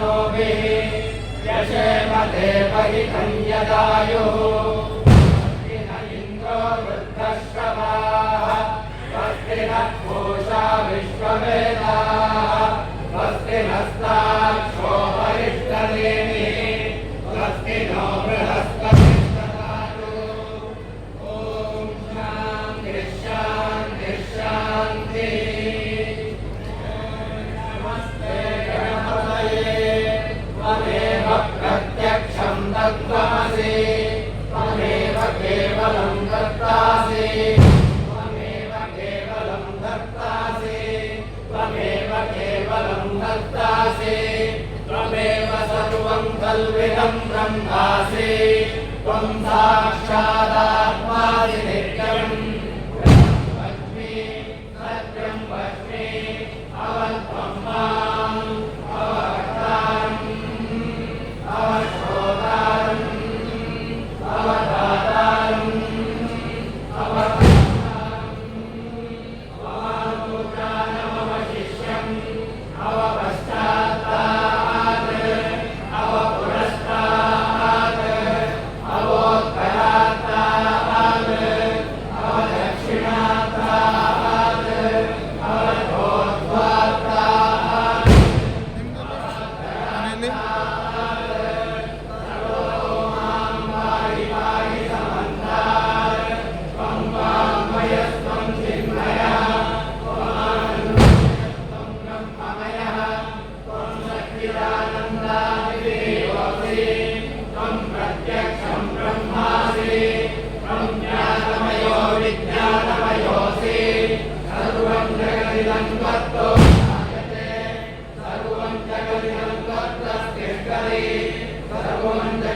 No यशेम देवहितं यदायुः coisa केवलम् कर्तासि त्वमेव साक्षात् i don't anni one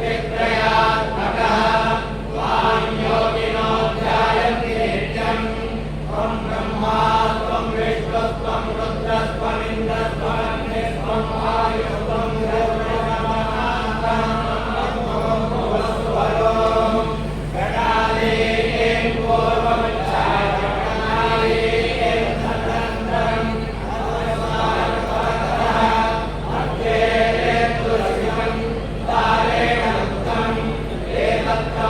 Amen.